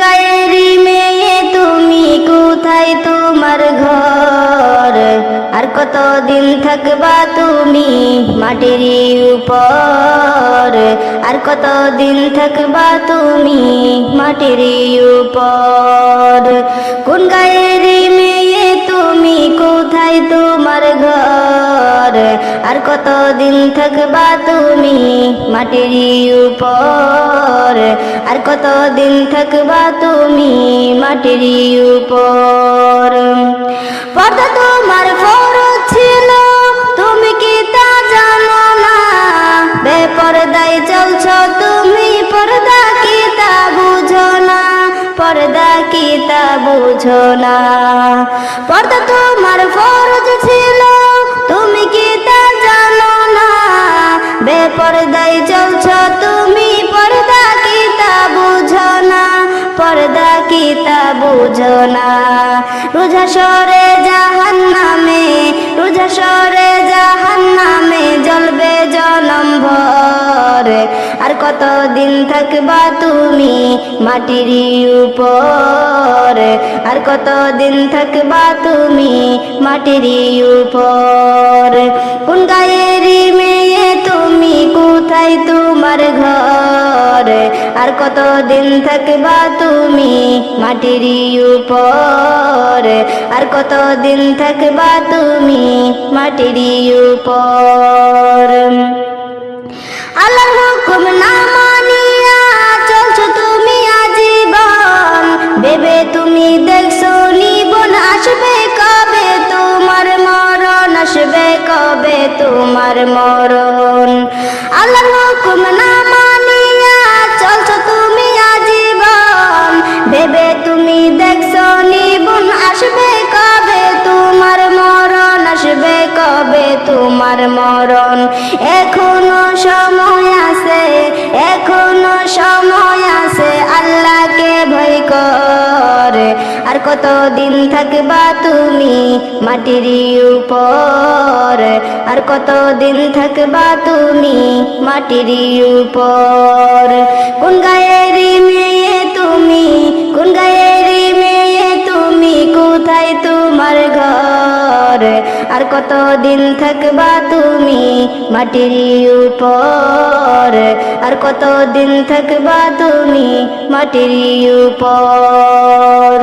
গায়েরি মেয়ে, তুমি কোথায় তোমার ঘর? আর কতদিন থাকবা তুমি মাটির উপর? আর কতদিন থাকবা তুমি মাটির উপর? কোন গায়েরি মেয়ে, তুমি কোথায় তোমার ঘর? আর কতদিন থাকবা তুমি মাটির উপর? আর কতদিন থাকবা তুমি মাটির উপর? পর্দা তোমার ফরজ ছিল, তুমি কি তা জানো না? বেপরদায় চলছ তুমি, পর্দা কি তা বুঝো না? পর্দা কি তা বুঝো না? পর্দা তোমার ফরজ ছিল, তুমি কি তা জানো না? বেপরদায় কি তা বুঝো না। রোজা সরে জাহান নামে রোজা সরে জাহান নামে জ্বলবে জনম ভর। আর কতদিন থাকবা তুমি মাটির উপর? আর কত কতদিন থাকবা তুমি মাটির উপর? আর কতদিন থাকবা তুমি মাটির উপর? আর কতদিন থাকবা তুমি মাটির উপর? আল্লাহর হুকুম না মানিয়া চলছো তুমি আজীবন। ভেবে তুমি দেখছ নিবন আসবে কবে? তোমার মরণ আসবে কবে? তোমার মরণ। আল্লাহর হুকুম না তোমার মরণ। এখনও সময় আছে, এখনও সময় আছে, আল্লাহকে ভয় কর। আর কতদিন থাকবা তুমি মাটির উপর? আর কত দিন থাকবা তুমি মাটির উপর? আর কত দিন থাকবা তুমি মাটির উপর? আর কত দিন থাকবা তুমি মাটির উপর?